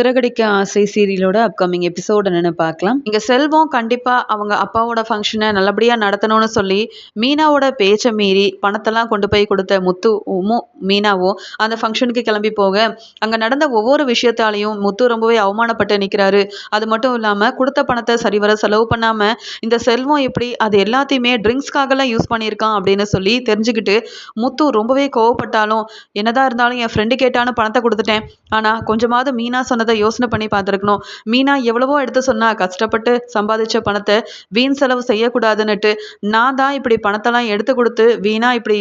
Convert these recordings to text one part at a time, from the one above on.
சிறகடிக்க ஆசை சீரியலோட upcoming episode என்னன்னு பார்க்கலாம். இங்க செல்வம் கண்டிப்பா அவங்க அப்பாவோட ஃபங்க்ஷனை நல்லபடியா நடத்தணும்னு சொல்லி மீனாவோட பேச்சை மீறி பணத்தெல்லாம் கொண்டு போய் கொடுத்த முத்து மீனாவும் அந்த ஃபங்க்ஷனுக்கு கிளம்பி போக அங்க நடந்த ஒவ்வொரு விஷயத்தாலையும் முத்து ரொம்பவே அவமானப்பட்டு நிற்கிறாரு அது மட்டும் இல்லாம கொடுத்த பணத்தை சரிவர செலவு பண்ணாம இந்த செல்வம் எப்படி அது எல்லாத்தையுமே ட்ரிங்க்ஸ்க்காகலாம் யூஸ் பண்ணியிருக்கான் அப்படின்னு சொல்லி தெரிஞ்சுக்கிட்டு முத்து ரொம்பவே கோவப்பட்டாலும் என்னதான் இருந்தாலும் என் ஃப்ரெண்டு கேட்டான்னு பணத்தை கொடுத்துட்டேன். ஆனா கொஞ்சமாவது மீனா சொன்ன அப்படின்றத யோசனை பண்ணி பார்த்துருக்கணும். மீனா எவ்வளவோ எடுத்து சொன்னா கஷ்டப்பட்டு சம்பாதிச்ச பணத்தை வீண் செலவு செய்யக்கூடாதுன்னுட்டு நான் தான் இப்படி பணத்தெல்லாம் எடுத்து கொடுத்து வீணா இப்படி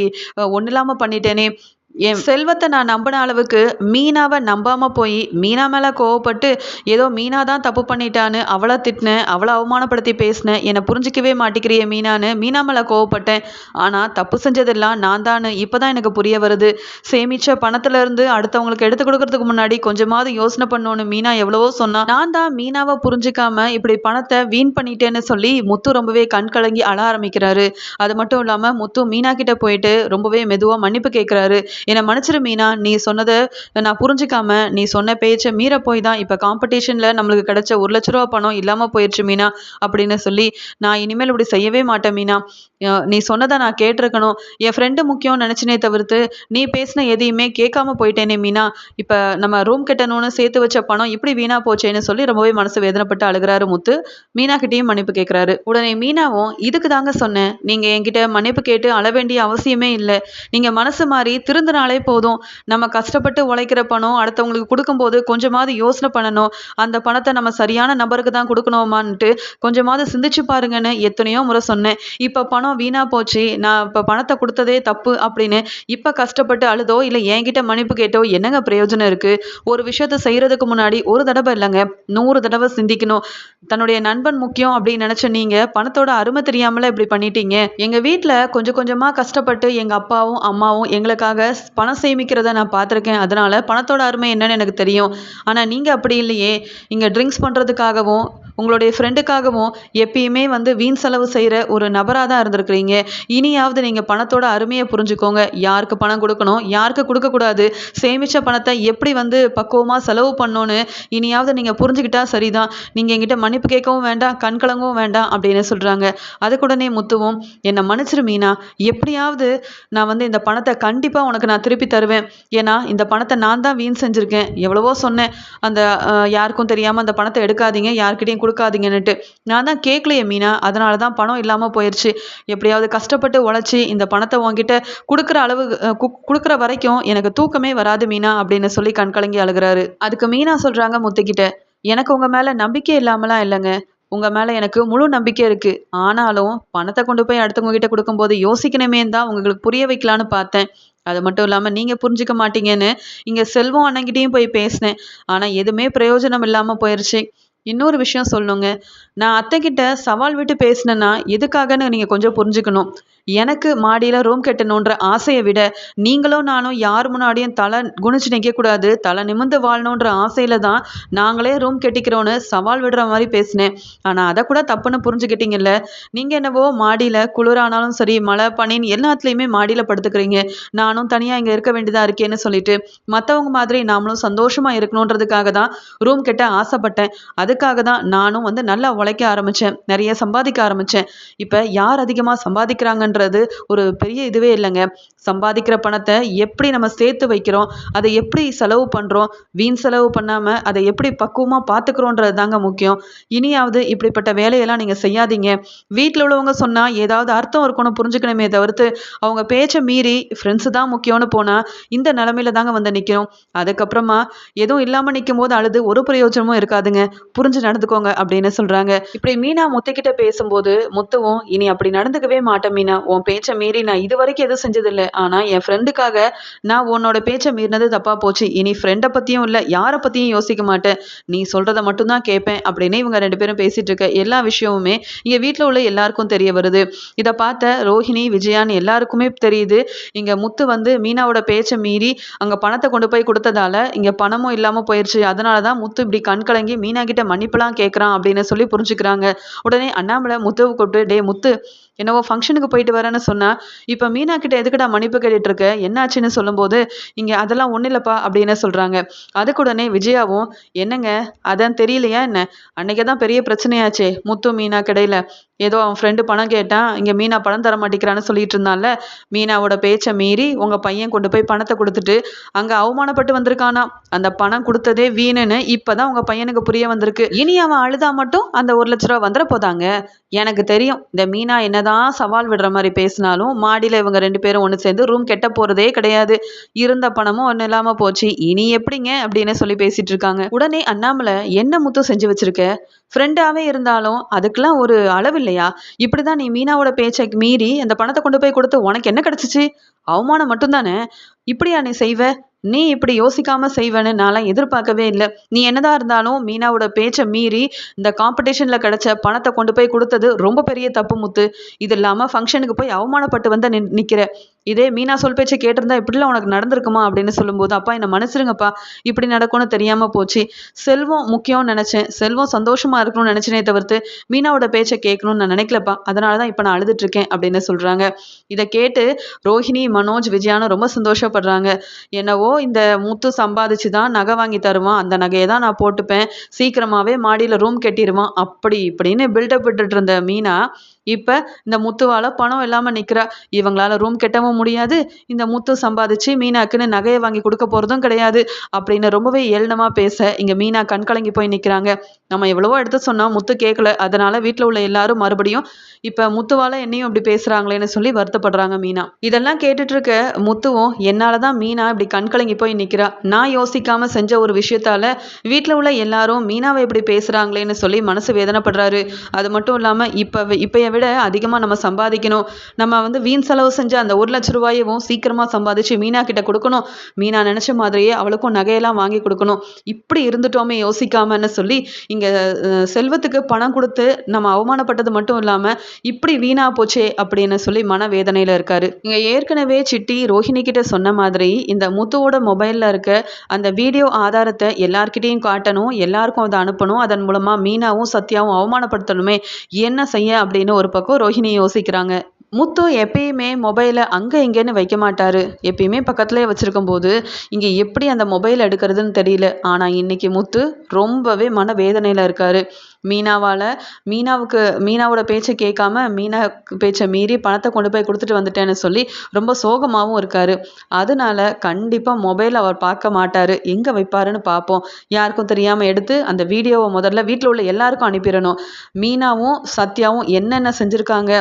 ஒன்றும் இல்லாமல் பண்ணிட்டேனே என் செல்வத்தை நான் நம்பின அளவுக்கு மீனாவை நம்பாமல் போய் மீனா மேலே கோவப்பட்டு ஏதோ மீனா தான் தப்பு பண்ணிட்டான்னு அவளை திட்டினேன் அவளை அவமானப்படுத்தி பேசினேன் என்னை புரிஞ்சிக்கவே மாட்டேங்கிறிய மீனான்னு மீனா மேலே கோவப்பட்டேன். ஆனால் தப்பு செஞ்சதெல்லாம் நான் தான் இப்போ தான் எனக்கு புரிய வருது. சேமித்த பணத்துலேருந்து அடுத்தவங்களுக்கு எடுத்து கொடுக்கறதுக்கு முன்னாடி கொஞ்சமாவது யோசனை பண்ணோன்னு மீனா எவ்வளவோ சொன்னா. நான் தான் மீனாவை புரிஞ்சிக்காம இப்படி பணத்தை வீண் பண்ணிட்டேன்னு சொல்லி முத்து ரொம்பவே கண் கலங்கி அழ ஆரம்பிக்கிறாரு. அது மட்டும் இல்லாமல் முத்து மீனா கிட்ட போயிட்டு ரொம்பவே மெதுவாக மன்னிப்பு கேட்குறாரு என்னை மன்னிச்சிரு மீனா நீ சொன்னதை நான் புரிஞ்சுக்காம நீ சொன்ன பேச்சை மீற போய் தான் இப்போ காம்படிஷனில் நம்மளுக்கு கிடைச்ச ஒரு லட்ச ரூபா பணம் இல்லாமல் போயிடுச்சு மீனா அப்படின்னு சொல்லி நான் இனிமேல் இப்படி செய்யவே மாட்டேன் மீனா. நீ சொன்னதை நான் கேட்டிருக்கணும். என் ஃப்ரெண்டு முக்கியம் நினச்சினே தவிர்த்து நீ பேசின எதையுமே கேட்காம போயிட்டேனே மீனா. இப்போ நம்ம ரூம் கட்டணும்னு சேர்த்து வச்ச பணம் இப்படி வீணா போச்சேன்னு சொல்லி ரொம்பவே மனசு வேதனைப்பட்டு அழுகிறாரு முத்து. மீனா கிட்டேயும் மன்னிப்பு கேட்குறாரு உடனே மீனாவும் இதுக்கு தாங்க சொன்னேன். நீங்கள் என்கிட்ட மன்னிப்பு கேட்டு அழ வேண்டிய அவசியமே இல்லை. நீங்கள் மனசு மாறி திருந்தினாலே போதும். நம்ம கஷ்டப்பட்டு உழைக்கிற பணம் அடுத்தவங்களுக்கு கொடுக்கும்போது கொஞ்சமாவது யோசனை பண்ணணும். அந்த பணத்தை நம்ம சரியான நபருக்கு தான் கொடுக்கணுமான்ட்டு கொஞ்சமாவது சிந்திச்சு பாருங்கன்னு எத்தனையோ முறை சொன்னேன். இப்போ பணம் வீணாக போச்சு. நான் இப்போ பணத்தை கொடுத்ததே தப்பு அப்படின்னு இப்போ கஷ்டப்பட்டு அழுதோ இல்லை என்கிட்ட மன்னிப்பு கேட்டோ என்னங்க பிரயோஜனம் இருக்குது ஒரு விஷயத்த செய்கிறதுக்கு முன்னாடி ஒரு தடவை இல்லைங்க. நூறு தடவை சிந்திக்கணும். தன்னுடைய நண்பன் முக்கியம் அப்படின்னு நினச்ச நீங்கள் பணத்தோட அருமை தெரியாமல இப்படி பண்ணிட்டீங்க. எங்கள் வீட்டில் கொஞ்சம் கொஞ்சமாக கஷ்டப்பட்டு எங்கள் அப்பாவும் அம்மாவும் எங்களுக்காக பணம் சேமிக்கிறத நான் பார்த்துருக்கேன். அதனால் பணத்தோட அருமை என்னன்னு எனக்கு தெரியும். ஆனால் நீங்கள் அப்படி இல்லையே. இங்கே ட்ரிங்க்ஸ் பண்ணுறதுக்காகவும் உங்களுடைய ஃப்ரெண்டுக்காகவும் எப்பயுமே வந்து வீண் செலவு செய்கிற ஒரு நபராக தான் இருந்திருக்கிறீங்க. இனியாவது நீங்கள் பணத்தோட அருமையை புரிஞ்சுக்கோங்க. யாருக்கு பணம் கொடுக்கணும் யாருக்கு கொடுக்கக்கூடாது சேமித்த பணத்தை எப்படி வந்து பக்குவமாக செலவு பண்ணணும்னு இனியாவது நீங்கள் புரிஞ்சுக்கிட்டா சரிதான். நீங்கள் எங்கிட்ட மன்னிப்பு கேட்கவும் வேண்டாம் கண்கலங்கவும் வேண்டாம் அப்படின்னு சொல்கிறாங்க அதுக்குடனே முத்துவும் என்னை மன்னிச்சிரு மீனா. எப்படியாவது நான் வந்து இந்த பணத்தை கண்டிப்பாக உனக்கு நான் திருப்பி தருவேன். ஏன்னா இந்த பணத்தை நான் தான் வீண் செஞ்சுருக்கேன். எவ்வளவோ சொன்னேன். அந்த யாருக்கும் தெரியாமல் அந்த பணத்தை எடுக்காதீங்க. யார்கிட்டையும் கொடுக்காதீங்கன்னுட்டு. நான் தான் கேட்கலையே மீனா. அதனால தான் பணம் இல்லாமல் போயிடுச்சு எப்படியாவது கஷ்டப்பட்டு உழைச்சி இந்த பணத்தை உங்ககிட்ட கொடுக்குற அளவு கொடுக்குற வரைக்கும் எனக்கு தூக்கமே வராது மீனா அப்படின்னு சொல்லி கண்கலங்கி அழுகிறாரு. அதுக்கு மீனா சொல்கிறாங்க முத்துக்கிட்ட எனக்கு உங்கள் மேலே நம்பிக்கை இல்லாமலாம் இல்லைங்க. உங்கள் மேலே எனக்கு முழு நம்பிக்கை இருக்குது ஆனாலும் பணத்தை கொண்டு போய் அடுத்தவங்ககிட்ட கொடுக்கும்போது யோசிக்கணுமே தான் உங்களுக்கு புரிய வைக்கலான்னு பார்த்தேன். அது மட்டும் இல்லாமல் நீங்கள் புரிஞ்சிக்க மாட்டீங்கன்னு இங்கே செல்வம் அண்ணங்கிட்டையும் போய் பேசினேன். ஆனால் எதுவுமே பிரயோஜனம் இல்லாமல் போயிடுச்சு இன்னொரு விஷயம் சொல்லணுங்க நான் அத்தைக்கிட்ட சவால் விட்டு பேசினேன்னா எதுக்காகன்னு நீங்கள் கொஞ்சம் புரிஞ்சுக்கணும். எனக்கு மாடியில் ரூம் கட்டணுன்ற ஆசையை விட நீங்களும் நானும் யார் முன்னாடியும் தலை குனிச்சு நிற்கக்கூடாது தலை நிமிந்து வாழணுன்ற ஆசையில் தான் நாங்களே ரூம் கட்டிக்கிறோன்னு சவால் விடுற மாதிரி பேசினேன். ஆனால் அதை கூட தப்புன்னு புரிஞ்சுக்கிட்டீங்கல்ல? நீங்கள் என்னவோ மாடியில் குளிரானாலும் சரி மழை பனின்னு எல்லாத்துலேயுமே மாடியில் படுத்துக்கிறீங்க. நானும் தனியாக இங்கே இருக்க வேண்டியதாக இருக்கேன்னு சொல்லிட்டு மற்றவங்க மாதிரி நாமளும் சந்தோஷமாக இருக்கணுன்றதுக்காக தான் ரூம் கட்ட ஆசைப்பட்டேன். அதுக்காக தான் நானும் வந்து நல்லா உழைக்க ஆரம்பித்தேன் நிறைய சம்பாதிக்க ஆரம்பித்தேன் இப்போ யார் அதிகமாக சம்பாதிக்கிறாங்கன்றது ஒரு பெரிய இதுவே இல்லைங்க. சம்பாதிக்கிற பணத்தை எப்படி நம்ம சேர்த்து வைக்கிறோம்? அதை எப்படி செலவு பண்ணுறோம் வீண் செலவு பண்ணாமல் அதை எப்படி பக்குவமாக பார்த்துக்கிறோன்றது தாங்க முக்கியம். இனியாவது இப்படிப்பட்ட வேலையெல்லாம் நீங்கள் செய்யாதீங்க. வீட்டில் உள்ளவங்க சொன்னால் ஏதாவது அர்த்தம் இருக்கணும் புரிஞ்சுக்கணுமே தவிர்த்து அவங்க பேச்சை மீறி ஃப்ரெண்ட்ஸு தான் முக்கியம்னு போனால் இந்த நிலமையில தாங்க வந்து நிற்கிறோம் அதுக்கப்புறமா எதுவும் இல்லாமல் நிற்கும் போது அழுது ஒரு பிரயோஜனமும் இருக்காதுங்க. புரிஞ்சு நடந்துக்கோங்க அப்படின்னு சொல்கிறாங்க இப்படி மீனா முத்துக்கிட்ட பேசும்போது முத்துவும் இனி அப்படி நடந்துக்கவே மாட்டேன் மீனா. உன் பேச்சை மீறி நான் இது வரைக்கும் எதுவும் செஞ்சதில்லை. ஆனால் என் ஃப்ரெண்டுக்காக நான் உன்னோட பேச்சை மீறினது தப்பாக போச்சு. இனி ஃப்ரெண்டை பற்றியும் இல்லை யாரை பற்றியும் யோசிக்க மாட்டேன். நீ சொல்கிறத மட்டும்தான் கேட்பேன் அப்படின்னு இவங்க ரெண்டு பேரும் பேசிகிட்டு இருக்க எல்லா விஷயமுமே இங்கே வீட்டில் உள்ள எல்லாருக்கும் தெரிய வருது. இதை பார்த்த ரோஹிணி விஜயான்னு எல்லாருக்குமே தெரியுது. இங்கே முத்து வந்து மீனாவோட பேச்சை மீறி அங்கே பணத்தை கொண்டு போய் கொடுத்ததால இங்கே பணமும் இல்லாமல் போயிடுச்சு அதனால தான் முத்து இப்படி கண் கலங்கி மீனா கிட்ட மன்னிப்புலாம் கேட்குறான் அப்படின்னு சொல்லி புரிஞ்சுக்கிறாங்க. உடனே அண்ணாமலை முத்துவை கூப்பிட்டு டே முத்து என்னவோ ஃபங்க்ஷனுக்கு போயிட்டு வரேன்னு சொன்னா இப்போ மீனா கிட்ட எதுக்குடா மன்னிப்பு கேட்டுட்டு இருக்க என்னாச்சுன்னு சொல்லும்போது இங்கே அதெல்லாம் ஒன்றும் இல்லைப்பா அப்படின்னு சொல்கிறாங்க அதுக்குடனே விஜயாவும் என்னங்க அதான் தெரியலையா என்ன? அன்னைக்கே தான் பெரிய பிரச்சனையாச்சே முத்து மீனா கிடையில. ஏதோ அவன் ஃப்ரெண்டு பணம் கேட்டான் இங்கே மீனா பணம் தர மாட்டேங்கிறான்னு சொல்லிட்டு இருந்தான்ல மீனாவோட பேச்சை மீறி உங்கள் பையன் கொண்டு போய் பணத்தை கொடுத்துட்டு அங்கே அவமானப்பட்டு வந்திருக்கானா? அந்த பணம் கொடுத்ததே வீணுன்னு இப்போ தான் உங்கள் பையனுக்கு புரிய வந்திருக்கு. இனி அவன் அழுதா மட்டும் அந்த ஒரு லட்ச ரூபா வந்துட போதாங்க? எனக்கு தெரியும். இந்த மீனா என்னதான் சவால் விடுற மாதிரி பேசினாலும் மாடியில் இவங்க ரெண்டு பேரும் ஒன்று சேர்ந்து ரூம் கெட்ட போகிறதே கிடையாது. இருந்த பணமும் ஒன்றும் இல்லாமல் போச்சு. இனி எப்படிங்க? அப்படின்னு சொல்லி பேசிட்டு இருக்காங்க. உடனே அண்ணாமலை என்ன முத்து செஞ்சு வச்சிருக்க? ஃப்ரெண்டாகவே இருந்தாலும் அதுக்கெல்லாம் ஒரு அளவு இல்லையா? இப்படி தான் நீ மீனாவோட பேச்சை மீறி அந்த பணத்தை கொண்டு போய் கொடுத்து உனக்கு என்ன கிடச்சிச்சு? அவமானம் மட்டும்தானே? இப்படியா நீ செய்வ? நீ இப்படி யோசிக்காம செய்வேன்னு நான்லாம் எதிர்பார்க்கவே இல்லை. நீ என்னதான் இருந்தாலும் மீனாவோட பேச்சை மீறி இந்த காம்படிஷன்ல கிடைச்ச பணத்தை கொண்டு போய் கொடுத்தது ரொம்ப பெரிய தப்பு முத்து. இது இல்லாம ஃபங்க்ஷனுக்கு போய் அவமானப்பட்டு வந்து நின் நிக்கிற இதே மீனா சொல் பேச்சை கேட்டிருந்தா இப்படிலாம் உனக்கு நடந்திருக்குமா அப்படின்னு சொல்லும்போது அப்பா என்னை மன்னிச்சிருங்கப்பா. இப்படி நடக்கும்னு தெரியாமல் போச்சு. செல்வம் முக்கியம்னு நினச்சேன். செல்வம் சந்தோஷமாக இருக்கணும்னு நினச்சினே தவிர்த்து மீனாவோட பேச்சை கேட்கணும்னு நான் நினைக்கலப்பா. அதனால தான் இப்போ நான் அழுதுட்டு இருக்கேன் அப்படின்னு சொல்கிறாங்க இதை கேட்டு ரோஹிணி மனோஜ் விஜயானும் ரொம்ப சந்தோஷப்படுறாங்க. என்னவோ இந்த முத்து சம்பாதிச்சு தான் நகை வாங்கி தருவான். அந்த நகையை தான் நான் போட்டுப்பேன். சீக்கிரமாகவே மாடியில் ரூம் கட்டிடுவான். அப்படி இப்படின்னு பில்டப் விட்டுட்டு இருந்த மீனா இப்போ இந்த முத்துவால் பணம் இல்லாமல் நிற்கிறா இவங்களால ரூம் கெட்டவும் முடியாது. இந்த முத்து சம்பாதிச்சு மீனாக்குன்னு நகையை வாங்கி கொடுக்க போகிறதும் கிடையாது. அப்படின்னு ரொம்பவே ஏளனமாக பேச இங்கே மீனா கண் கலங்கி போய் நிற்கிறாங்க நம்ம எவ்வளவோ எடுத்து சொன்னால் முத்து கேட்கல அதனால் வீட்டில் உள்ள எல்லாரும் மறுபடியும் இப்போ முத்துவால் என்னையும் இப்படி பேசுகிறாங்களேன்னு சொல்லி வருத்தப்படுறாங்க மீனா. இதெல்லாம் கேட்டுட்டு இருக்க முத்துவும் என்னால் தான் மீனா இப்படி கண் கலங்கி போய் நிற்கிறா நான் யோசிக்காமல் செஞ்ச ஒரு விஷயத்தால் வீட்டில் உள்ள எல்லாரும் மீனாவை இப்படி பேசுகிறாங்களேன்னு சொல்லி மனசு வேதனைப்படுறாரு. அது மட்டும் இல்லாமல் இப்போ இப்போய விட அதிகமாக நம்ம சம்பாதிக்கணும். நம்ம வந்து வீண் செலவு செஞ்ச அந்த ஒரு லட்ச ரூபாயவும் சீக்கிரமாக சம்பாதிச்சு மீனா கிட்ட கொடுக்கணும். மீனா நினச்ச மாதிரியே அவளுக்கும் நகையெல்லாம் வாங்கி கொடுக்கணும். இப்படி இருந்துட்டோமே யோசிக்காமன்னு சொல்லி இங்கே செல்வத்துக்கு பணம் கொடுத்து நம்ம அவமானப்பட்டது மட்டும் இல்லாமல் இப்படி வீணா போச்சே அப்படின்னு சொல்லி மன வேதனையில் இருக்காரு. இங்கே ஏற்கனவே சிட்டி ரோஹிணி கிட்ட சொன்ன மாதிரி இந்த முத்துவோட மொபைலில் இருக்க அந்த வீடியோ ஆதாரத்தை எல்லார்கிட்டையும் காட்டணும் எல்லாருக்கும் அதை அனுப்பணும். அதன் மூலமாக மீனாவும் சத்யாவும் அவமானப்படுத்தணுமே. என்ன செய்ய அப்படின்னு ஒரு பக்கம் ரோஹிணி யோசிக்கிறாங்க. முத்து எப்பயுமே மொபைலை அங்கே இங்கேன்னு வைக்க மாட்டார். எப்பயுமே பக்கத்துலேயே வச்சுருக்கும் போது இங்கே எப்படி அந்த மொபைல் எடுக்கிறதுன்னு தெரியல. ஆனால் இன்னைக்கு முத்து ரொம்பவே மன வேதனையில் இருக்கார். மீனாவால் மீனாவுக்கு மீனாவோட பேச்சை கேட்காம மீனா பேச்சை மீறி பணத்தை கொண்டு போய் கொடுத்துட்டு வந்துட்டேன்னு சொல்லி ரொம்ப சோகமாகவும் இருக்கார். அதனால கண்டிப்பாக மொபைல் அவர் பார்க்க மாட்டார். எங்கே வைப்பாருன்னு பார்ப்போம். யாருக்கும் தெரியாமல் எடுத்து அந்த வீடியோவை முதல்ல வீட்டில் உள்ள எல்லாருக்கும் அனுப்பிடணும். மீனாவும் சத்யாவும் என்னென்ன செஞ்சுருக்காங்க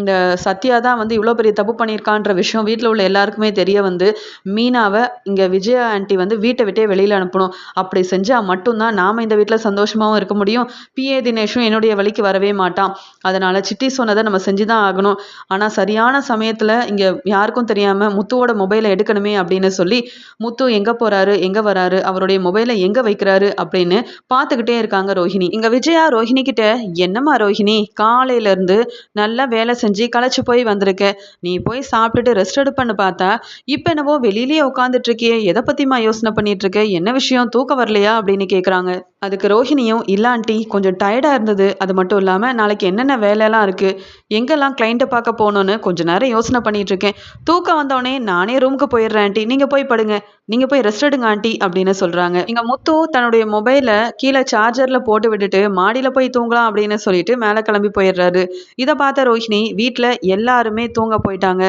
இந்த சத்யா தான் வந்து இவ்வளோ பெரிய தப்பு பண்ணியிருக்கான்ற விஷயம் வீட்டில் உள்ள எல்லாருக்குமே தெரிய வந்து மீனாவை இங்கே விஜயா ஆண்டி வந்து வீட்டை விட்டே வெளியில் அனுப்பணும். அப்படி செஞ்சால் மட்டும்தான் நாம் இந்த வீட்டில் சந்தோஷமாகவும் இருக்க முடியும். பி பிஏ தினேஷும் என்னுடைய வழிக்கு வரவே மாட்டான். அதனால் சிட்டி சொன்னதை நம்ம செஞ்சு தான் ஆகணும். ஆனால் சரியான சமயத்தில் இங்கே யாருக்கும் தெரியாமல் முத்துவோட மொபைலை எடுக்கணுமே அப்படின்னு சொல்லி முத்து எங்கே போகிறாரு எங்கே வராரு அவருடைய மொபைலை எங்கே வைக்கிறாரு அப்படின்னு பார்த்துக்கிட்டே இருக்காங்க ரோஹிணி. இங்கே விஜயா ரோஹிணி கிட்ட என்னம்மா ரோஹிணி காலையிலேருந்து நல்லா வேலை செஞ்சு களைச்சி போய் வந்திருக்க. நீ போய் சாப்பிட்டுட்டு ரெஸ்ட் எடுப்பன்னு பார்த்தா இப்போ என்னவோ வெளியிலேயே உட்காந்துட்டு இருக்கியே. எதை பற்றிமா யோசனை பண்ணிட்டு இருக்க? என்ன விஷயம்? தூக்கம் வரலையா? அப்படின்னு கேட்குறாங்க அதுக்கு ரோஹிணியும் இல்லாண்டி கொஞ்சம் டயர்டாக இருந்தது. அது மட்டும் இல்லாமல் நாளைக்கு என்னென்ன வேலையெல்லாம் இருக்குது எங்கெல்லாம் கிளைண்ட்டை பார்க்க போகணுன்னு கொஞ்சம் நேரம் யோசனை பண்ணிகிட்ருக்கேன் தூக்கம் வந்தோடனே நானே ரூமுக்கு போயிடுறேன் ஆண்டி. நீங்கள் போய் படுங்க. நீங்கள் போய் ரெஸ்ட் எடுங்க ஆண்டி அப்படின்னு சொல்கிறாங்க இங்கே முத்து தன்னுடைய மொபைலை கீழே சார்ஜரில் போட்டு விட்டுட்டு மாடியில் போய் தூங்கலாம் அப்படின்னு சொல்லிட்டு மேலே கிளம்பி போயிடுறாரு. இதை பார்த்த ரோஹிணி வீட்டில் எல்லாருமே தூங்க போயிட்டாங்க.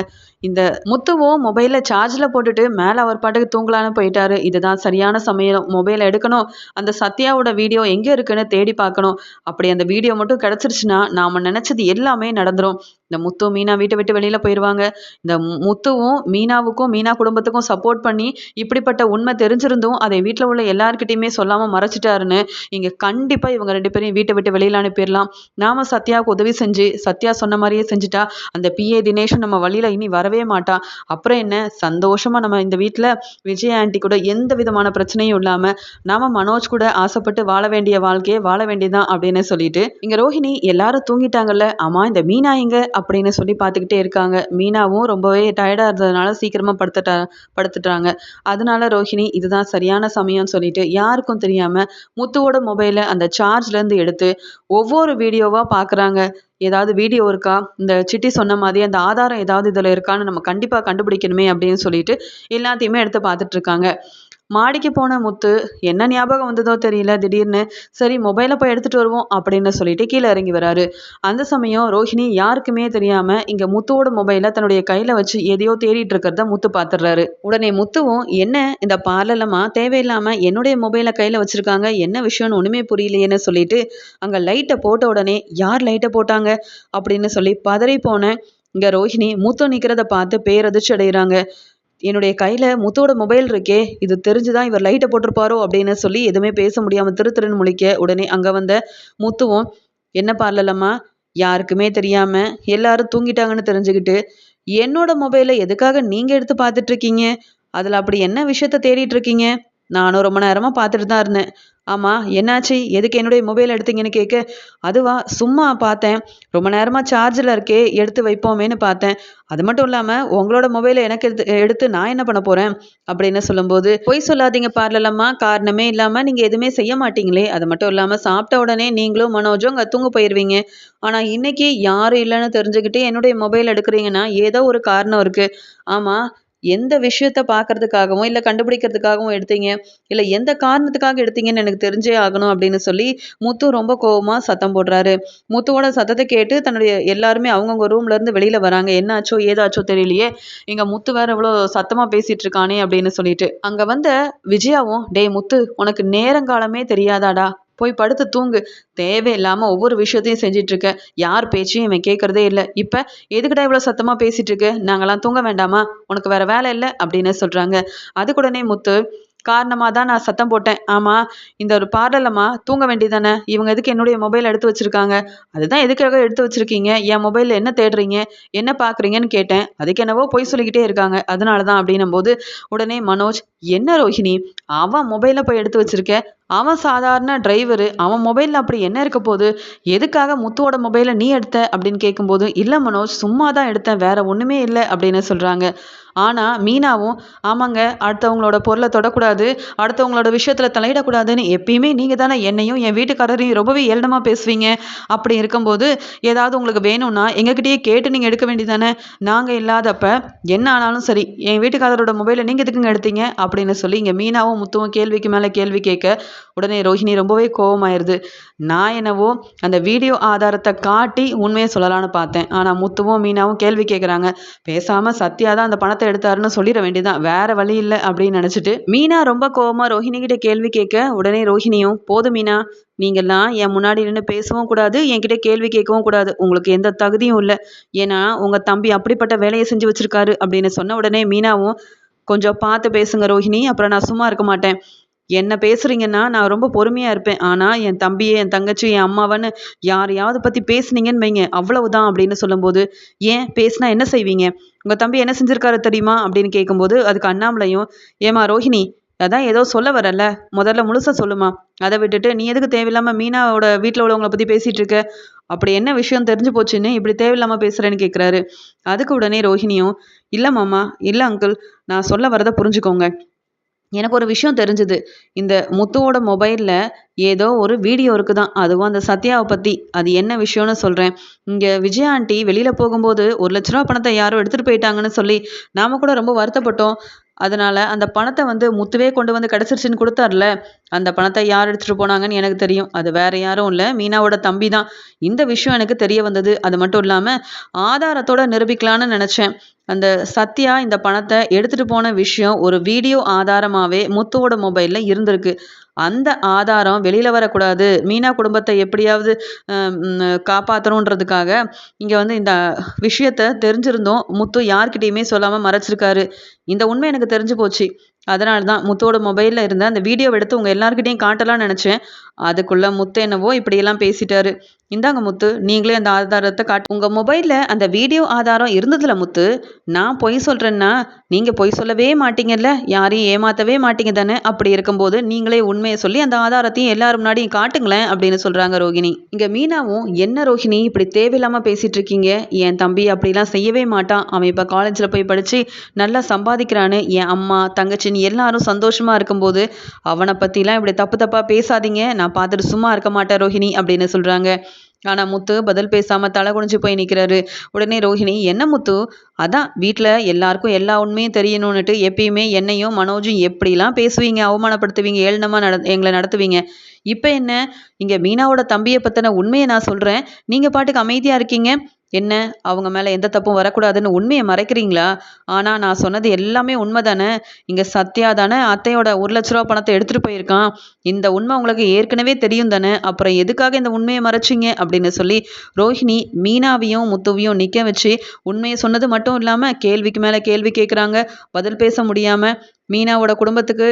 இந்த முத்துவும் மொபைலில் சார்ஜில் போட்டுட்டு மேலே அவர் பாட்டுக்கு தூங்கலான்னு போயிட்டாரு. இதுதான் சரியான சமயம் மொபைலை எடுக்கணும். அந்த சத்யாவோட வீடியோ எங்கே இருக்குன்னு தேடி பார்க்கணும். அப்படி அந்த வீடியோ மட்டும் கிடச்சிருச்சுன்னா நாம் நினச்சது எல்லாமே நடந்துரும். இந்த முத்து மீனா வீட்டை விட்டு வெளியில் போயிடுவாங்க இந்த முத்துவும் மீனாவுக்கும் மீனா குடும்பத்துக்கும் சப்போர்ட் பண்ணி இப்படிப்பட்ட உண்மை தெரிஞ்சிருந்தும் அதை வீட்டில் உள்ள எல்லாருக்கிட்டையுமே சொல்லாமல் மறைச்சிட்டாருன்னு இங்கே கண்டிப்பாக இவங்க ரெண்டு பேரையும் வீட்டை விட்டு வெளியில் அனுப்பிடலாம். நாம சத்யாவுக்கு உதவி செஞ்சு சத்யா சொன்ன மாதிரியே செஞ்சுட்டா அந்த பிஏ தினேஷும் நம்ம வழியில் இனி வரவே மாட்டா. அப்புறம் என்ன? சந்தோஷமாக நம்ம இந்த வீட்டில் விஜய் ஆண்டி கூட எந்த விதமான பிரச்சனையும் இல்லாமல் நாம மனோஜ் கூட ஆசைப்பட்டு வாழ வேண்டிய வாழ்க்கையை வாழ வேண்டியதான் அப்படின்னு சொல்லிட்டு இங்கே ரோஹிணி எல்லாரும் தூங்கிட்டாங்கல்ல ஆமாம் இந்த மீனா இங்கே அப்படின்னு சொல்லி பார்த்துக்கிட்டே இருக்காங்க. மீனாவும் ரொம்பவே டயர்டாக இருந்ததுனால சீக்கிரமாக படுத்துட்டா படுத்துட்டாங்க. அதனால ரோஹிணி இதுதான் சரியான சமயம்னு சொல்லிட்டு யாருக்கும் தெரியாமல் முத்துவோட மொபைலை அந்த சார்ஜ்லேருந்து எடுத்து ஒவ்வொரு வீடியோவாக பார்க்குறாங்க ஏதாவது வீடியோ இருக்கா? இந்த சிட்டி சொன்ன மாதிரி அந்த ஆதாரம் ஏதாவது இதில் இருக்கான்னு நம்ம கண்டிப்பாக கண்டுபிடிக்கணுமே அப்படின்னு சொல்லிட்டு எல்லாத்தையுமே எடுத்து பார்த்துட்ருக்காங்க மாடிக்கு போன முத்து என்ன ஞாபகம் வந்ததோ தெரியல திடீர்னு. சரி மொபைலை போய் எடுத்துகிட்டு வருவோம் அப்படின்னு சொல்லிட்டு கீழே இறங்கி வராரு. அந்த சமயம் ரோஹிணி யாருக்குமே தெரியாமல் இங்கே முத்துவோட மொபைலை தன்னுடைய கையில் வச்சு எதையோ தேடிட்டு இருக்கிறத முத்து பார்த்துடுறாரு உடனே முத்துவும் என்ன? இந்த பார்லலமா தேவையில்லாமல் என்னுடைய மொபைலை கையில் வச்சுருக்காங்க. என்ன விஷயம்னு ஒன்றுமே புரியலையேன்னு சொல்லிட்டு அங்கே லைட்டை போட்ட உடனே யார் லைட்டை போட்டாங்க? அப்படின்னு சொல்லி பதறி போன இங்கே ரோஹிணி மூத்தம் நிற்கிறத பார்த்து பேரதிர்ச்சி அடைகிறாங்க என்னுடைய கையில் முத்தோட மொபைல் இருக்கே. இது தெரிஞ்சு தான் இவர் லைட்டை போட்டிருப்பாரோ அப்படின்னு சொல்லி எதுவுமே பேச முடியாமல் திரு திருன்னு முழிக்க உடனே அங்கே வந்த முத்துவும் என்ன பார்லலம்மா? யாருக்குமே தெரியாமல் எல்லாரும் தூங்கிட்டாங்கன்னு தெரிஞ்சுக்கிட்டு என்னோட மொபைலை எதுக்காக நீங்கள் எடுத்து பார்த்துட்ருக்கீங்க அதில் அப்படி என்ன விஷயத்த தேடிட்டு இருக்கீங்க? நானும் ரொம்ப நேரமாக பார்த்துட்டு தான் இருந்தேன். ஆமாம் என்னாச்சு? எதுக்கு என்னுடைய மொபைல் எடுத்தீங்கன்னு கேட்க அதுவா சும்மா பார்த்தேன். ரொம்ப நேரமாக சார்ஜில் இருக்கே எடுத்து வைப்போமேன்னு பார்த்தேன். அது மட்டும் இல்லாமல் உங்களோட மொபைலை எனக்கு எடுத்து எடுத்து நான் என்ன பண்ண போகிறேன் அப்படின்னு சொல்லும்போது பொய் சொல்லாதீங்க பார்லலம்மா. காரணமே இல்லாமல் நீங்கள் எதுவுமே செய்ய மாட்டீங்களே. அது மட்டும் இல்லாமல் சாப்பிட்ட உடனே நீங்களும் மனோஜும் அங்கே தூங்க போயிடுவீங்க ஆனால் இன்னைக்கு யாரும் இல்லைன்னு தெரிஞ்சுக்கிட்டு என்னுடைய மொபைல் எடுக்கிறீங்கன்னா ஏதோ ஒரு காரணம் இருக்குது ஆமாம் எந்த விஷயத்த பார்க்கறதுக்காகவும் இல்லை கண்டுபிடிக்கிறதுக்காகவும் எடுத்தீங்க? இல்லை எந்த காரணத்துக்காக எடுத்தீங்கன்னு எனக்கு தெரிஞ்சே ஆகணும் அப்படின்னு சொல்லி முத்து ரொம்ப கோவமாக சத்தம் போடுறாரு. முத்துவோட சத்தத்தை கேட்டு தன்னுடைய எல்லாருமே அவங்கவுங்க ரூம்லேருந்து வெளியில் வராங்க. என்னாச்சோ ஏதாச்சோ தெரியலையே. இங்கே முத்து வேற இவ்வளோ சத்தமாக பேசிகிட்டு இருக்கானே அப்படின்னு சொல்லிட்டு. அங்கே வந்த விஜயாவும் டேய் முத்து உனக்கு நேரங்காலமே தெரியாதாடா? போய் படுத்து தூங்கு. தேவையில்லாமல் ஒவ்வொரு விஷயத்தையும் செஞ்சிட்டு இருக்க யார் பேச்சையும் இவன் கேட்குறதே இல்லை. இப்போ எதுக்கிட்ட இவ்வளோ சத்தமாக பேசிகிட்டு இருக்கு நாங்களாம் தூங்க வேண்டாமா? உனக்கு வேற வேலை இல்லை? அப்படின்னு சொல்கிறாங்க அதுக்குடனே முத்து காரணமாக தான் நான் சத்தம் போட்டேன். ஆமாம் இந்த ஒரு பாடலம்மா தூங்க வேண்டியதானே? இவங்க எதுக்கு என்னுடைய மொபைல் எடுத்து வச்சுருக்காங்க? அதுதான் எதுக்காக எடுத்து வச்சுருக்கீங்க? என் மொபைலில் என்ன தேடுறீங்க? என்ன பார்க்குறீங்கன்னு கேட்டேன். அதுக்கு என்னவோ பொய் சொல்லிக்கிட்டே இருக்காங்க. அதனால தான் அப்படின்னும் போது உடனே மனோஜ் என்ன ரோஹிணி? அவன் மொபைலில் போய் எடுத்து வச்சிருக்க. அவன் சாதாரண டிரைவரு அவன் மொபைலில் அப்படி என்ன இருக்க போகுது? எதுக்காக முத்துவோட மொபைலை நீ எடுத்த? அப்படின்னு கேட்கும்போது இல்லை மனோஜ் சும்மா தான் எடுத்தேன் வேற ஒன்றுமே இல்லை அப்படின்னு சொல்கிறாங்க ஆனால் மீனாவும் ஆமாங்க அடுத்தவங்களோட பொருளை தொடக்கூடாது அடுத்தவங்களோட விஷயத்தில் தலையிடக்கூடாதுன்னு எப்பயுமே நீங்கள் தானே என்னையும் என் வீட்டுக்காரரையும் ரொம்பவே ஏளனமாக பேசுவீங்க. அப்படி இருக்கும்போது ஏதாவது உங்களுக்கு வேணும்னா எங்ககிட்டயே கேட்டு நீங்கள் எடுக்க வேண்டியதானே நாங்கள் இல்லாதப்ப என்ன ஆனாலும் சரி என் வீட்டுக்காரரோட மொபைலை நீங்கள் எதுக்குங்க எடுத்தீங்க? அப்படின்னு சொல்லி இங்கே மீனாவும் முத்துவும் கேள்விக்கு மேலே கேள்வி கேட்க உடனே ரோஹிணி ரொம்பவே கோபமாயிருது நான் என்னவோ அந்த வீடியோ ஆதாரத்தை காட்டி உண்மையை சொல்லலான்னு பார்த்தேன். ஆனால் முத்துவும் மீனாவும் கேள்வி கேட்குறாங்க பேசாமல் சத்யா தான் அந்த பணத்தை எடுத்தாருன்னு சொல்லிட வேண்டியதான் வேற வழி இல்லை அப்படின்னு நினச்சிட்டு மீனா ரொம்ப கோபமாக ரோஹிணி கிட்ட கேள்வி கேட்க உடனே ரோஹிணியும் போதும் மீனா நீங்கள்லாம் என் முன்னாடி நின்று பேசவும் கூடாது என்கிட்ட கேள்வி கேட்கவும் கூடாது. உங்களுக்கு எந்த தகுதியும் இல்லை. ஏன்னா உங்கள் தம்பி அப்படிப்பட்ட வேலையை செஞ்சு வச்சிருக்காரு. அப்படின்னு சொன்ன உடனே மீனாவும் கொஞ்சம் பார்த்து பேசுங்க ரோஹிணி. அப்புறம் நான் சும்மா இருக்க மாட்டேன். என்ன பேசுறீங்கன்னா நான் ரொம்ப பொறுமையாக இருப்பேன். ஆனால் என் தம்பியை என் தங்கச்சி என் அம்மாவன்னு யாரையாவது பற்றி பேசுனீங்கன்னு வைங்க. அவ்வளவுதான் அப்படின்னு சொல்லும்போது ஏன்? பேசினா என்ன செய்வீங்க? உங்கள் தம்பி என்ன செஞ்சிருக்காரு தெரியுமா? அப்படின்னு கேட்கும்போது அதுக்கு அண்ணாமலையும் ஏமா ரோஹிணி அதான் ஏதோ சொல்ல வரல முதல்ல முழுசாக சொல்லுமா. அதை விட்டுட்டு நீ எதுக்கு தேவையில்லாமல் மீனாவோட வீட்டில் உள்ளவங்களை பற்றி பேசிகிட்டு இருக்க? அப்படி என்ன விஷயம் தெரிஞ்சு போச்சுன்னு இப்படி தேவையில்லாமல் பேசுகிறேன்னு கேட்குறாரு அதுக்கு உடனே ரோஹிணியும் இல்லை மாமா இல்லை அங்கிள் நான் சொல்ல வரதை புரிஞ்சுக்கோங்க. எனக்கு ஒரு விஷயம் தெரிஞ்சுது. இந்த முத்துவோட மொபைலில் ஏதோ ஒரு வீடியோ இருக்குதான். அதுவும் அந்த சத்யாவை பற்றி அது என்ன விஷயம்னு சொல்கிறேன் இங்கே விஜய் ஆண்டி வெளியில் போகும்போது ஒரு லட்ச ரூபா பணத்தை யாரோ எடுத்துகிட்டு போயிட்டாங்கன்னு சொல்லி நாம் கூட ரொம்ப வருத்தப்பட்டோம். அதனால் அந்த பணத்தை வந்து முத்துவே கொண்டு வந்து கிடச்சிருச்சின்னு கொடுத்தார்ல அந்த பணத்தை யார் எடுத்துகிட்டு போனாங்கன்னு எனக்கு தெரியும். அது வேறு யாரும் இல்லை. மீனாவோட தம்பி தான் இந்த விஷயம் எனக்கு தெரிய வந்தது. அது மட்டும் இல்லாமல் ஆதாரத்தோட நிரூபிக்கலான்னு நினச்சேன். அந்த சத்யா இந்த பணத்தை எடுத்துகிட்டு போன விஷயம் ஒரு வீடியோ ஆதாரமாகவே முத்துவோட மொபைலில் இருந்திருக்கு. அந்த ஆதாரம் வெளியில் வரக்கூடாது. மீனா குடும்பத்தை எப்படியாவது காப்பாற்றணுன்றதுக்காக இங்கே வந்து இந்த விஷயத்த தெரிஞ்சிருந்தோம். முத்து யார்கிட்டயுமே சொல்லாமல் மறைச்சிருக்காரு. இந்த உண்மை எனக்கு தெரிஞ்சு போச்சு. அதனால தான் முத்தோட மொபைலில் இருந்த அந்த வீடியோ எடுத்து உங்கள் எல்லாருக்கிட்டையும் காட்டலாம்னு நினச்சேன். அதுக்குள்ள முத்து என்னவோ இப்படியெல்லாம் பேசிட்டாரு. இந்தாங்க முத்து நீங்களே அந்த ஆதாரத்தை காட்டு உங்கள் மொபைலில் அந்த வீடியோ ஆதாரம் இருந்ததில்ல முத்து நான் பொய் சொல்கிறேன்னா நீங்கள் பொய் சொல்லவே மாட்டீங்கல்ல யாரையும் ஏமாற்றவே மாட்டீங்க தானே? அப்படி இருக்கும்போது நீங்களே உண்மையை சொல்லி அந்த ஆதாரத்தையும் எல்லாரும் முன்னாடியும் காட்டுங்களேன் அப்படின்னு சொல்கிறாங்க ரோகிணி. இங்கே மீனாவும் என்ன ரோஹிணி இப்படி தேவையில்லாமல் பேசிகிட்டு இருக்கீங்க? என் தம்பி அப்படிலாம் செய்யவே மாட்டான். அவன் இப்போ காலேஜில் போய் படித்து நல்லா சம்பாதிக்கிறான்னு என் அம்மா தங்கச்சின்னு எல்லாரும் சந்தோஷமாக இருக்கும்போது அவனை பற்றிலாம் இப்படி தப்பு தப்பாக பேசாதீங்க. நான் பார்த்துட்டு சும்மா இருக்க மாட்டேன் ரோஹிணி அப்படின்னு சொல்கிறாங்க ஆனால் முத்து பதில் பேசாமல் தலை குனிஞ்சு போய் நிற்கிறாரு உடனே ரோஹிணி என்ன முத்து? அதான் வீட்டில் எல்லாருக்கும் எல்லா உண்மையும் தெரியணும்னுட்டு எப்பயுமே என்னையும் மனோஜும் எப்படிலாம் பேசுவீங்க அவமானப்படுத்துவீங்க ஏளனமாக நட எங்களை நடத்துவீங்க? இப்போ என்ன? இங்கே மீனாவோட தம்பியை பற்றின உண்மையை நான் சொல்கிறேன் நீங்கள் பாட்டுக்கு அமைதியாக இருக்கீங்க. என்ன? அவங்க மேலே எந்த தப்பும் வரக்கூடாதுன்னு உண்மையை மறைக்கிறீங்களா? ஆனால் நான் சொன்னது எல்லாமே உண்மை தானே இங்கே சத்யா தானே அத்தையோட ஒரு லட்ச ரூபா பணத்தை எடுத்துகிட்டு போயிருக்கான். இந்த உண்மை உங்களுக்கு ஏற்கனவே தெரியும் தானே? அப்புறம் எதுக்காக இந்த உண்மையை மறைச்சிங்க? அப்படின்னு சொல்லி ரோஹிணி மீனாவையும் முத்துவையும் நிற்க வச்சு உண்மையை சொன்னது மட்டும் இல்லாமல் கேள்விக்கு மேலே கேள்வி கேட்குறாங்க பதில் பேச முடியாமல் மீனாவோட குடும்பத்துக்கு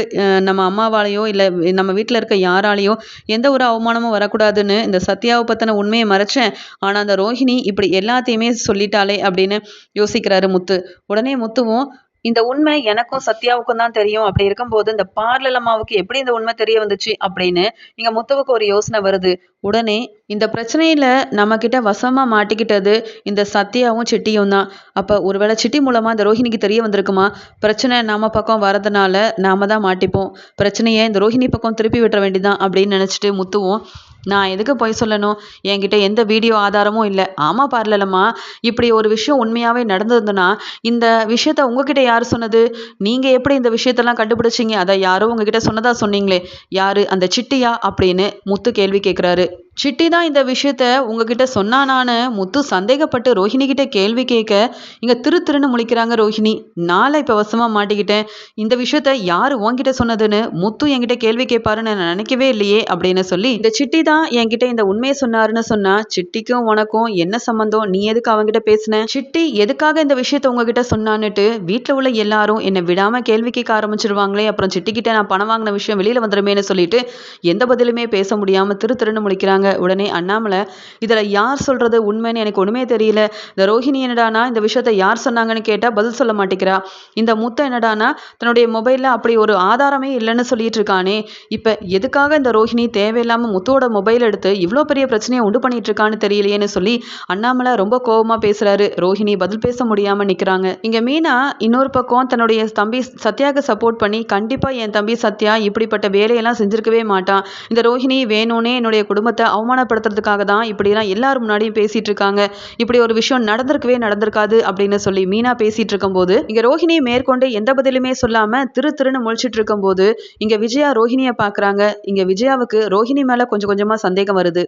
நம்ம அம்மாவாலேயோ இல்லை நம்ம வீட்டில் இருக்க யாராலேயோ எந்த ஒரு அவமானமும் வரக்கூடாதுன்னு இந்த சத்யாவை பற்றின உண்மையை மறைச்சேன். ஆனால் அந்த ரோஹிணி இப்படி எல்லாத்தையுமே சொல்லிட்டாளே அப்படின்னு யோசிக்கிறாரு முத்து. உடனே முத்துவும் இந்த உண்மை எனக்கும் சத்யாவுக்கும் தான் தெரியும். அப்படி இருக்கும்போது இந்த பார்லல் அம்மாவுக்கு எப்படி இந்த உண்மை தெரிய வந்துச்சு அப்படின்னு இங்க முத்துவுக்கு ஒரு யோசனை வருது. உடனே இந்த பிரச்சனையில நம்ம கிட்ட வசமா மாட்டிக்கிட்டது இந்த சத்யாவும் சிட்டியும் தான். அப்ப ஒருவேளை சிட்டி மூலமா இந்த ரோஹிணிக்கு தெரிய வந்திருக்குமா? பிரச்சனை நாம பக்கம் வரதுனால நாம தான் மாட்டிப்போம். பிரச்சனையை இந்த ரோஹிணி பக்கம் திருப்பி விட்டுற வேண்டியதான் அப்படின்னு நினைச்சிட்டு முத்துவும் நான் எதுக்கு பொய் சொல்லணும்? என்கிட்ட எந்த வீடியோ ஆதாரமும் இல்லை. ஆமாம் பார்லலம்மா. இப்படி ஒரு விஷயம் உண்மையாகவே நடந்திருந்ததுன்னா இந்த விஷயத்த உங்ககிட்ட யார் சொன்னது? நீங்கள் எப்படி இந்த விஷயத்தெல்லாம் கண்டுபிடிச்சிங்க? அதை யாரோ உங்ககிட்ட சொன்னதா சொன்னீங்களே. யாரு? அந்த சிட்டியா? அப்படின்னு முத்து கேள்வி கேட்குறாரு சிட்டி தான் இந்த விஷயத்த உங்ககிட்ட சொன்னானான்னு முத்து சந்தேகப்பட்டு ரோஹிணி கிட்ட கேள்வி கேட்க இங்க திரு திருன்னு முழிக்கிறாங்க ரோஹிணி. நாளை இப்போ வசமா மாட்டிக்கிட்டேன். இந்த விஷயத்த யாரு உன்கிட்ட சொன்னதுன்னு முத்து என்கிட்ட கேள்வி கேட்பாருன்னு நான் நினைக்கவே இல்லையே அப்படின்னு சொல்லி இந்த சிட்டி தான் என்கிட்ட இந்த உண்மையை சொன்னாருன்னு சொன்னா சிட்டிக்கும் உனக்கும் என்ன சம்மந்தம் நீ எதுக்கு அவங்கிட்ட பேசின? சிட்டி எதுக்காக இந்த விஷயத்த உங்ககிட்ட சொன்னான்னுட்டு வீட்டில் உள்ள எல்லாரும் என்னை விடாம கேள்வி கேட்க ஆரம்பிச்சிருவாங்களே அப்புறம் சிட்டிக்கிட்ட நான் பணம் வாங்கின விஷயம் வெளியில வந்துருமேன்னு சொல்லிட்டு எந்த பதிலுமே பேச முடியாம திரு திருன்னு முழிக்கிறாங்க. உடனே அண்ணாமலை இதில் யார் சொல்கிறது உண்மைன்னு எனக்கு ஒன்றுமே தெரியல. இந்த ரோஹிணி என்னடானா இந்த விஷயத்த யார் சொன்னாங்கன்னு கேட்டால் பதில் சொல்ல மாட்டேங்கிறா. இந்த மூத்த என்னடானா தன்னுடைய மொபைலில் அப்படி ஒரு ஆதாரமே இல்லைன்னு சொல்லிட்டு இருக்கானே. இப்போ எதுக்காக இந்த ரோஹிணி தேவையில்லாமல் முத்தோட மொபைல் எடுத்து இவ்வளோ பெரிய பிரச்சனையை உண்டு பண்ணிட்டு இருக்கான்னு தெரியலையேன்னு சொல்லி அண்ணாமலை ரொம்ப கோபமாக பேசுகிறாரு ரோஹிணி பதில் பேச முடியாமல் நிற்கிறாங்க இங்கே மீனா இன்னொரு பக்கம் தன்னுடைய தம்பி சத்யாவுக்கு சப்போர்ட் பண்ணி கண்டிப்பாக என் தம்பி சத்யா இப்படிப்பட்ட வேலையெல்லாம் செஞ்சிருக்கவே மாட்டான். இந்த ரோஹிணி வேணும்னே என்னுடைய குடும்பத்தை அவமானப்படுத்துறதுக்காக தான் இப்படிலாம் எல்லாரும் முன்னாடியும் பேசிட்டு இருக்காங்க இப்படி ஒரு விஷயம் நடந்திருக்கவே நடந்திருக்காது அப்படின்னு சொல்லி மீனா பேசிட்டு இருக்கும்போது இங்கே ரோஹிணியை மேற்கொண்டு எந்த பதிலுமே சொல்லாம திரு திருன்னு முழிச்சிட்டு இருக்கும்போது இங்கே விஜயா ரோஹிணியை பார்க்குறாங்க இங்கே விஜயாவுக்கு ரோஹிணி கொஞ்சம் கொஞ்சம் கொஞ்சமா சந்தேகம் வருது.